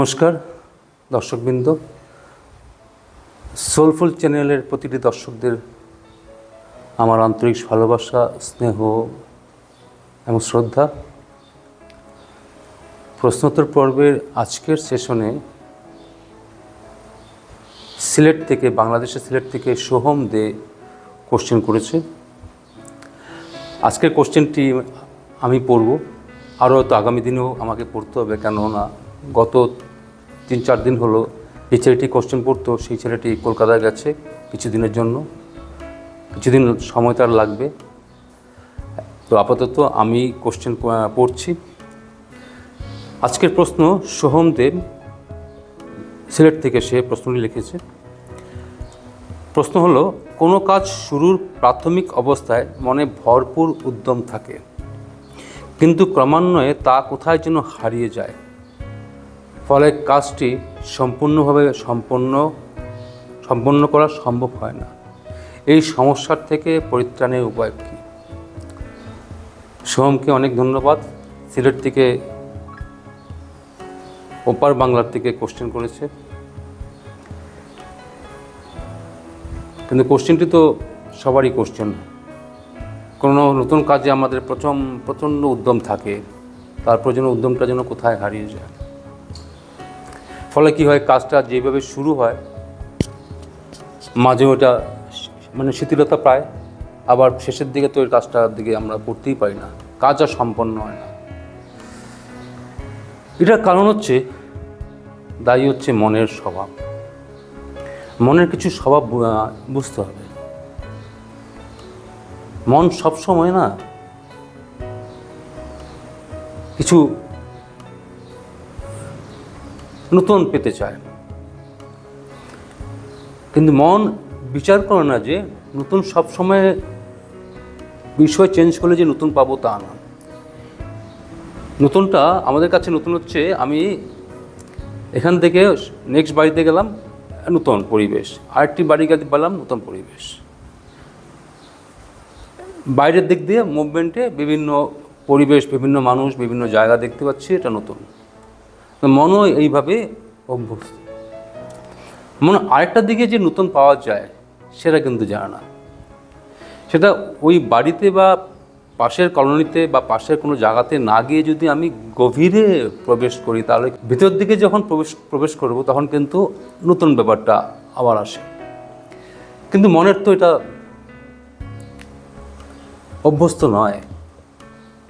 নমস্কার, দর্শকবৃন্দ। সোলফুল চ্যানেলের প্রতিটি দর্শকদের আমার আন্তরিক ভালোবাসা, স্নেহ এবং শ্রদ্ধা। প্রশ্নোত্তর পর্বের আজকের সেশনে সিলেট থেকে, বাংলাদেশের সিলেট থেকে সোহম দে কোশ্চেন করেছে। আজকের কোশ্চেনটি আমি পড়ব। আরও তো আগামী দিনেও আমাকে পড়তে হবে, কেননা গত তিন চার দিন হলো এই ছেলেটি কোশ্চেন পড়তো, সেই ছেলেটি কলকাতায় গেছে কিছুদিনের জন্য। কিছুদিন সময় তার লাগবে। তো আপাতত আমি কোশ্চেন পড়ছি। আজকের প্রশ্ন, সোহম দেব সিলেট থেকে সে প্রশ্নটি লিখেছে। প্রশ্ন হলো, কোনো কাজ শুরুর প্রাথমিক অবস্থায় মনে ভরপুর উদ্যম থাকে, কিন্তু ক্রমান্বয়ে তা কোথায় যেন হারিয়ে যায়? ফলে কাজটি সম্পূর্ণভাবে সম্পন্ন সম্পন্ন করা সম্ভব হয় না। এই সমস্যার থেকে পরিত্রাণের উপায় কী? সোহমকে অনেক ধন্যবাদ। সিলেট থেকে ওপার বাংলার থেকে কোশ্চেন করেছে। কিন্তু কোশ্চেনটি তো সবারই কোশ্চেন কোনো নতুন কাজে আমাদের প্রথম, প্রচণ্ড উদ্যম থাকে। তারপর যেন উদ্যমটা যেন কোথায় হারিয়ে যায়। ফলে কি হয়, কাজটা যেভাবে শুরু হয় মাঝে ওটা মানে শিথিলতা প্রায় আবার শেষের দিকে তো ওই কাজটার দিকে আমরা করতেই পারি না, কাজ আর সম্পন্ন হয় না। এটার কারণ হচ্ছে, দায়ী হচ্ছে মনের স্বভাব। মনের কিছু স্বভাব বুঝতে হবে। মন সব সময় না, কিছু নতুন পেতে চায়। কিন্তু মন বিচার করে না যে নতুন সব সময় বিষয় চেঞ্জ করলে যে নতুন পাবো তা না। নতুনটা আমাদের কাছে নতুন হচ্ছে আমি এখান থেকে নেক্সট বাড়িতে গেলাম, নতুন পরিবেশ। আরেকটি বাড়ি গেলে পেলাম নতুন পরিবেশ। বাইরের দিক দিয়ে মুভমেন্টে বিভিন্ন পরিবেশ, বিভিন্ন মানুষ, বিভিন্ন জায়গা দেখতে পাচ্ছি, এটা নতুন। মনও এইভাবে অভ্যস্ত। মনে আরেকটা দিকে যে নতুন পাওয়া যায়, সেটা কিন্তু জানে না। সেটা ওই বাড়িতে বা পাশের কলোনিতে বা পাশের কোনো জায়গাতে না গিয়ে যদি আমি গভীরে প্রবেশ করি, তাহলে ভিতর দিকে যখন প্রবেশ প্রবেশ করব, তখন কিন্তু নতুন ব্যাপারটা আবার আসে। কিন্তু মনের তো এটা অভ্যস্ত নয়।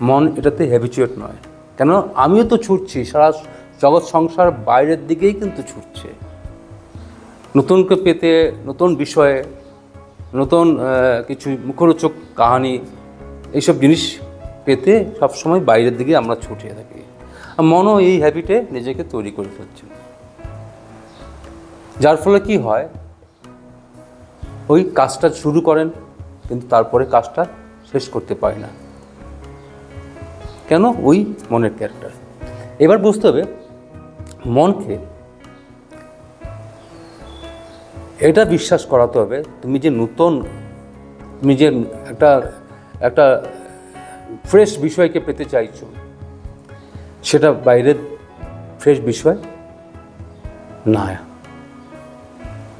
মন এটাতে হ্যাবিচুয়েট নয়। কেন আমিও তো ছুটছি, সারা জগৎ সংসার বাইরের দিকেই কিন্তু ছুটছে। নতুনকে পেতে নতুন বিষয়ে, নতুন কিছু মুখরোচক কাহানি, এইসব জিনিস পেতে সবসময় বাইরের দিকে আমরা ছুটে থাকি। আর মনও এই হ্যাবিটে নিজেকে তৈরি করে ফেলছে। যার ফলে কি হয়, ওই কাজটা শুরু করেন, কিন্তু তারপরে কাজটা শেষ করতে পারে না। কেন? ওই মনের ক্যারেক্টার এবার বুঝতে হবে মনকে এটা বিশ্বাস করাতে হবে, তুমি যে নতুন, তুমি যে একটা একটা ফ্রেশ বিষয়কে পেতে চাইছো, সেটা বাইরের ফ্রেশ বিষয় না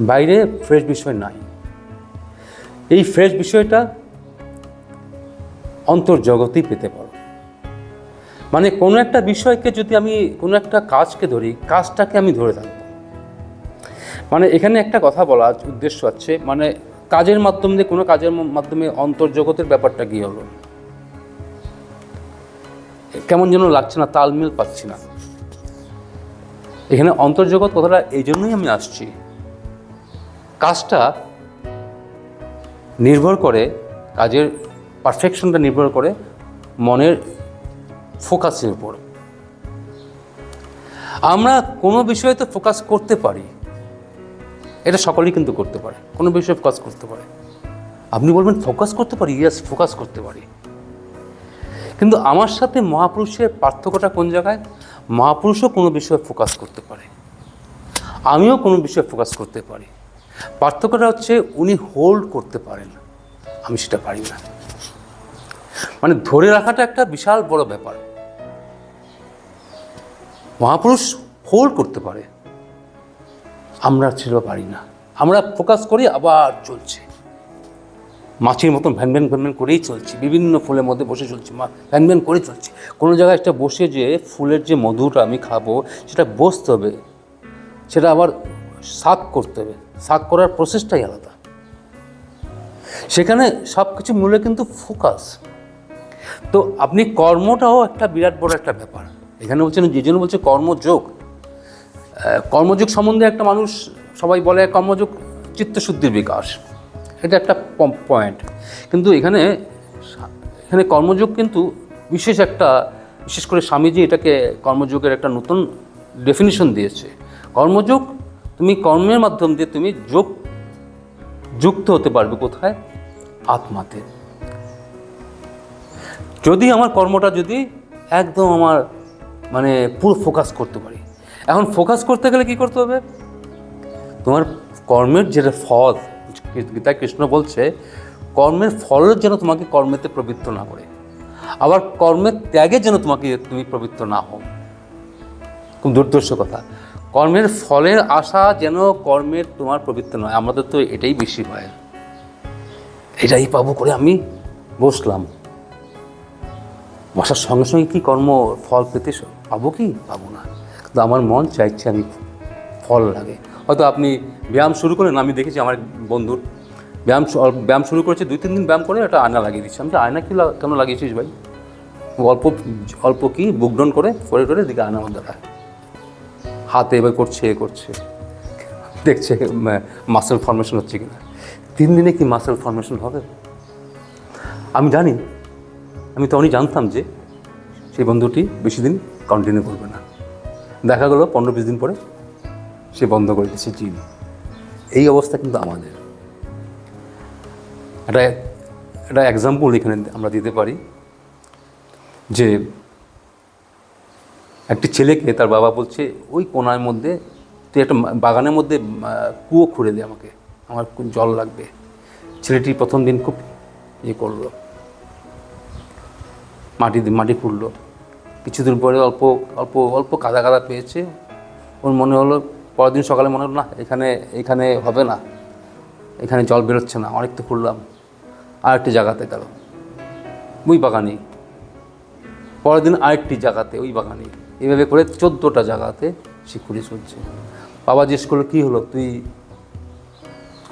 বাইরে ফ্রেশ বিষয় নাই। এই ফ্রেশ বিষয়টা অন্তর্জগতেই পেতে পারো। মানে কোনো একটা বিষয়কে যদি আমি কোনো একটা কাজকে ধরি, কাজটাকে আমি ধরে থাকব মানে এখানে একটা কথা বলার উদ্দেশ্য আছে মানে কাজের মাধ্যমে, কোনো কাজের মাধ্যমে অন্তর্জগতের ব্যাপারটা কী হলো? কেমন যেন লাগছে না, তালমিল পাচ্ছি না। এখানে অন্তর্জগৎ কথাটা এই জন্যই আমি আসছি। কাজটা নির্ভর করে, কাজের পারফেকশনটা নির্ভর করে মনের ফোকাসের উপর। আমরা কোনো বিষয়ে তো ফোকাস করতে পারি, এটা সকলেই কিন্তু করতে পারে, কোনো বিষয়ে ফোকাস করতে পারে। আপনি বলবেন, ফোকাস করতে পারি? ইয়াস ফোকাস করতে পারি। কিন্তু আমার সাথে মহাপুরুষের পার্থক্যটা কোন জায়গায়? মহাপুরুষও কোনো বিষয়ে ফোকাস করতে পারে, আমিও কোনো বিষয়ে ফোকাস করতে পারি। পার্থক্যটা হচ্ছে, উনি হোল্ড করতে পারেন, আমি সেটা পারি না। মানে ধরে রাখাটা একটা বিশাল বড় ব্যাপার। মহাপুরুষ হোল্ড করতে পারে। আমরা ছিল পারি না। আমরা ফোকাস করি, আবার চলছে। মাছের মতন ভ্যান ভ্যান করেই চলছি। বিভিন্ন ফুলের মধ্যে বসে চলছি। মা, ভ্যান ভ্যান করে চলছি। কোনো জায়গায় একটা বসে যে ফুলের যে মধুটা আমি খাব, সেটা বসতে হবে। সেটা আবার শাক করতে হবে। শাক করার প্রসেসটাই আলাদা। সেখানে সব কিছু মূলে কিন্তু ফোকাস। তো আপনি কর্মটাও একটা বিরাট বড় একটা ব্যাপার। এখানে বলছেন যে জন্য বলছে কর্মযোগ। কর্মযোগ সম্বন্ধে একটা মানুষ সবাই বলে কর্মযোগ চিত্তশুদ্ধির বিকাশ। এটা একটা পয়েন্ট কিন্তু এখানে এখানে কর্মযোগ কিন্তু বিশেষ একটা, বিশেষ করে স্বামীজি এটাকে কর্মযোগের একটা নতুন ডেফিনিশন দিয়েছে। কর্মযোগ, তুমি কর্মের মাধ্যম দিয়ে তুমি যোগ, যুক্ত হতে পারবে কোথায়? আত্মাতে। যদি আমার কর্মটা যদি একদম আমার মানে পুরো ফোকাস করতে পারি। এখন ফোকাস করতে গেলে কি করতে হবে? তোমার কর্মের যেটা ফল, গীতা কৃষ্ণ বলছে, কর্মের ফলের যেন তোমাকে কর্মেতে প্রবৃত্ত না করে, আবার কর্মের ত্যাগে যেন তোমাকে, তুমি প্রবৃত্ত না হও। খুব দুর্দর্শ কথা। কর্মের ফলের আশা যেন কর্মের তোমার প্রবৃত্ত নয়। আমাদের তো এটাই বেশি হয় এটাই পাবো করে আমি। বসলাম। বসার সঙ্গে সঙ্গে কি কর্ম ফল পেতে পাবো কি? পাবো না। কিন্তু আমার মন চাইছে আমি ফল লাগে। হয়তো আপনি ব্যায়াম শুরু করেন আমি দেখেছি আমার বন্ধুর ব্যায়াম ব্যায়াম শুরু করেছে, দুই তিন দিন ব্যায়াম করে একটা আয়না লাগিয়ে দিচ্ছে। আমি আয়না কি কেন লাগিয়েছিস ভাই? অল্প অল্প কি বুকডন করে করে করে দিকে আয়নার মধ্যে রাখ। হাতে এবার করছে, এ করছে। দেখছে মাসেল ফর্মেশন হচ্ছে কিনা। তিন দিনে কি মাসেল ফর্মেশন হবে? আমি জানি। আমি তখনই জানতাম যে সেই বন্ধুটি বেশি দিন কন্টিনিউ করবে না। দেখা গেলো পনেরো বিশ দিন পরে সে বন্ধ করে দিচ্ছে জিম এই অবস্থা কিন্তু আমাদের। একটা একটা এক্সাম্পল এখানে আমরা দিতে পারি যে একটি ছেলেকে তার বাবা বলছে, ওই কোনার মধ্যে, তুই একটা বাগানের মধ্যে কুয়ো খুঁড়ে দে আমাকে। আমার জল লাগবে। ছেলেটি প্রথম দিন খুব ইয়ে করল। মাটি মাটি খুঁড়লো কিছুদিন পরে অল্প অল্প অল্প কাদা কাদা পেয়েছে। ওর মনে হলো, পরের দিন সকালে মনে হলো, না, এখানে এখানে হবে না। এখানে জল বেরোচ্ছে না অনেক তো খুঁড়লাম আরেকটি জায়গাতে গেল। ওই বাগানেই পরের দিন আরেকটি জায়গাতে, ওই বাগানে। এইভাবে করে চোদ্দোটা জায়গাতে সে খুঁড়ে চলছে। বাবা জিজ্ঞেস করল, কী হলো? তুই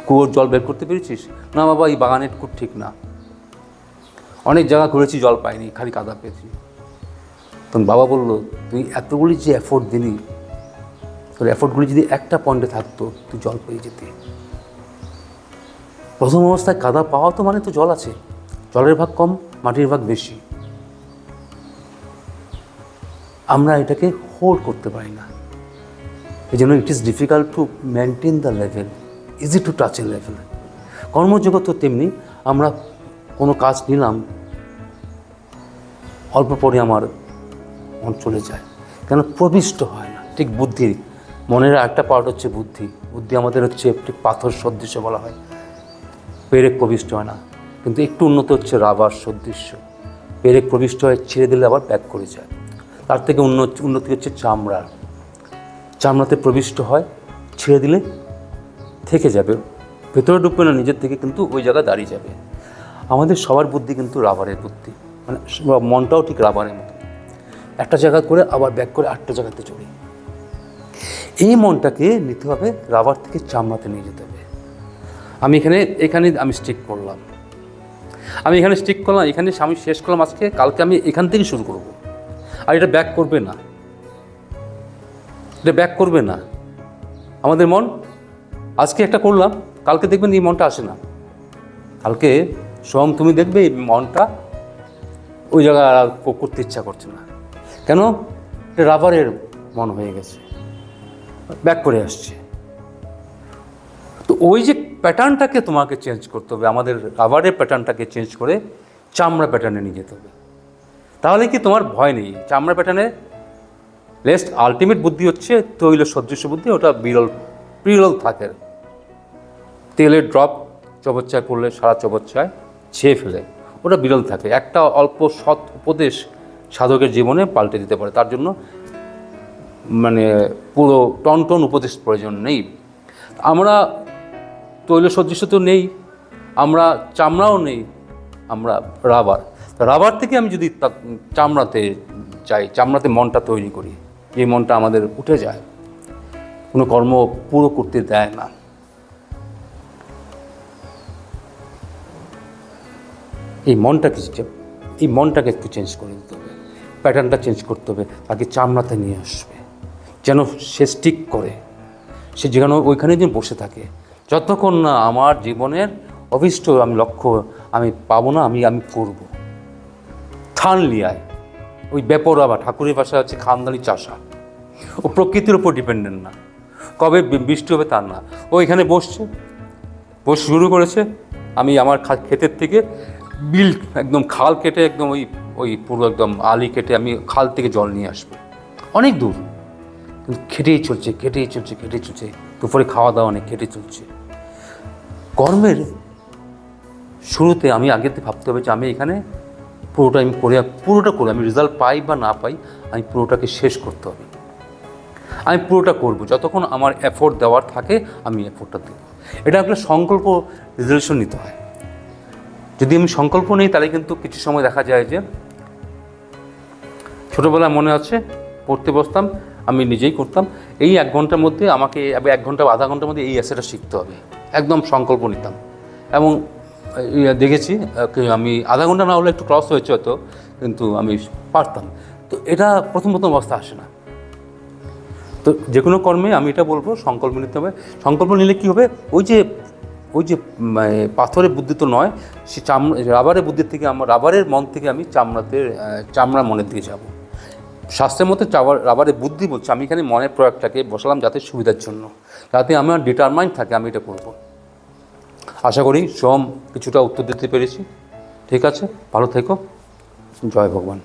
কুয়োর জল বের করতে পেরেছিস? না বাবা, এই বাগানের ঠিক না। অনেক জায়গা ঘুরেছি, জল পাইনি, খালি কাদা পেয়েছি। তখন বাবা বলল, তুই এতগুলি যে এফোর্ট দিলি, তোর এফোর্টগুলি যদি একটা পয়েন্টে থাকতো, তুই জল পেয়ে যেতি। প্রথম অবস্থায় কাদা পাওয়া তো মানে তো জল আছে। জলের ভাগ কম, মাটির ভাগ বেশি। আমরা এটাকে হোল্ড করতে পারি না। এই জন্য it is difficult to maintain the level easy to touch a level কর্মজগৎ তো তেমনি, আমরা কোনো কাজ নিলাম অল্প পরে আমার মন চলে যায়। কেন? প্রবিষ্ট হয় না। ঠিক বুদ্ধি মনের একটা পার্ট হচ্ছে বুদ্ধি। বুদ্ধি আমাদের হচ্ছে একটি পাথর সদৃশ্য বলা হয়। পেরেক প্রবিষ্ট হয় না। কিন্তু একটু উন্নত হচ্ছে রাবার সদৃশ্য। পেরেক প্রবিষ্ট হয় ছেড়ে দিলে আবার ব্যাক করে যায়। তার থেকে উন্নত উন্নতি হচ্ছে চামড়ার। চামড়াতে প্রবিষ্ট হয়, ছেড়ে দিলে থেকে যাবে। ভেতরে ঢুকবে না, নিজের থেকে কিন্তু ওই জায়গায় দাঁড়িয়ে যাবে। আমাদের সবার বুদ্ধি কিন্তু রাবারের বুদ্ধি। মানে মনটাও ঠিক রাবারের মতো। একটা জায়গা করে আবার ব্যাক করে আটটা জায়গাতে চড়ি। এই মনটাকে নিতে হবে, রাবার থেকে চামড়াতে নিয়ে যেতে হবে। আমি এখানে এখানে আমি স্টিক করলাম। আমি এখানে স্টিক করলাম, এখানে আমি শেষ করলাম, আজকে কালকে আমি এখান থেকে শুরু করব। আর এটা ব্যাক করবে না। এটা ব্যাক করবে না। আমাদের মন, আজকে একটা করলাম, কালকে দেখবেন এই মনটা আসে না। কালকে সোম তুমি দেখবে এই মনটা ওই জায়গায় আর করতে ইচ্ছা করছে না। কেন? এটা রাবারের মন হয়ে গেছে। ব্যাক করে আসছে। তো ওই যে প্যাটার্নটাকে তোমাকে চেঞ্জ করতে হবে, আমাদের রাবারের প্যাটার্নটাকে চেঞ্জ করে চামড়া প্যাটার্নে নিয়ে যেতে হবে। তাহলে কি তোমার ভয় নেই? চামড়া প্যাটার্নে লেস্ট আলটিমেট বুদ্ধি হচ্ছে তৈল সদৃশ্য বুদ্ধি, ওটা বিরল বিরল থাকে। তেলের ড্রপ চবচ্চায় করলে সারা চবচ্চায় ছেয়ে ফেলে। ওটা বিরল থাকে। একটা অল্প সৎ উপদেশ সাধকের জীবনে পাল্টে দিতে পারে। তার জন্য মানে পুরো টন টন উপদেশ প্রয়োজন নেই। আমরা তৈল সদৃশ্য তো নেই, আমরা চামড়াও নেই, আমরা রাবার। রাবার থেকে আমি যদি চামড়াতে চাই চামড়াতে মনটা তৈরি করি যে মনটা আমাদের উঠে যায়। কোনো কর্ম পুরো করতে দেয় না। এই মনটাকে এই মনটাকে একটু চেঞ্জ করে দিতে হবে। প্যাটার্নটা চেঞ্জ করতে হবে, তাকে চামড়াতে নিয়ে আসবে। যেন সে স্টিক করে। সে যেখানে ওইখানে যেন বসে থাকে। যতক্ষণ না আমার জীবনের অভিষ্ট আমি লক্ষ্য আমি পাবো না, আমি আমি করব। থান লিয়ায় ওই বেপরা বা ঠাকুরের ভাষা আছে খানদানি চাষা। ও প্রকৃতির উপর ডিপেন্ডেন্ট না। কবে বৃষ্টি হবে তার না। ও এখানে বসছে। বস শুরু করেছে। আমি আমার খা- ক্ষেতের থেকে বিল একদম খাল কেটে একদম ওই ওই পুরো একদম আলি কেটে আমি খাল থেকে জল নিয়ে আসব। অনেক দূর। কিন্তু খেটেই চলছে খেটেই চলছে খেটেই চলছে। দুপুরে খাওয়া দাওয়া অনেক খেটে চলছে। কর্মের শুরুতে আমি আগে থেকে ভাবতে হবে যে আমি এখানে পুরোটা আমি করে, পুরোটা করে, আমি রেজাল্ট পাই বা না পাই, আমি পুরোটাকে শেষ করতে হবে। আমি পুরোটা করব। যতক্ষণ আমার এফোর্ট দেওয়ার থাকে, আমি এফোর্টটা দেবো। এটা একটা সংকল্প রেজলিউশন নিতে হয়। যদি আমি সংকল্প নিই, তাহলে কিন্তু কিছু সময় দেখা যায় যে ছোটোবেলায় মনে আছে, পড়তে বসতাম, আমি নিজেই করতাম। এই এক ঘণ্টার মধ্যে আমাকে এক ঘণ্টা আধা ঘণ্টার মধ্যে এই অ্যাসেটা শিখতে হবে। একদম সংকল্প নিতাম। এবং দেখেছি আমি আধা ঘণ্টা না হলে একটু ক্রস হয়েছে হয়তো, কিন্তু আমি পারতাম। তো এটা প্রথম প্রথম অবস্থা আসে না। তো যে কোনো কর্মে আমি এটা বলব, সংকল্প নিতে হবে। সংকল্প নিলে কী হবে? ওই যে ওই যে পাথরের বুদ্ধি তো নয়, সে চাম, রাবারের বুদ্ধির থেকে আমার, রাবারের মন থেকে আমি চামড়াতে চামড়া মনের দিকে যাব। শাস্ত্রের মধ্যে চাবার রাবারের বুদ্ধি বলছে, আমি এখানে মনের প্রয়োগটাকে বসালাম যাতে সুবিধার জন্য, যাতে আমার ডিটারমাইন্ড থাকে, আমি এটা করব। আশা করি সোম কিছুটা উত্তর দিতে পেরেছি। ঠিক আছে, ভালো থেকো। জয় ভগবান।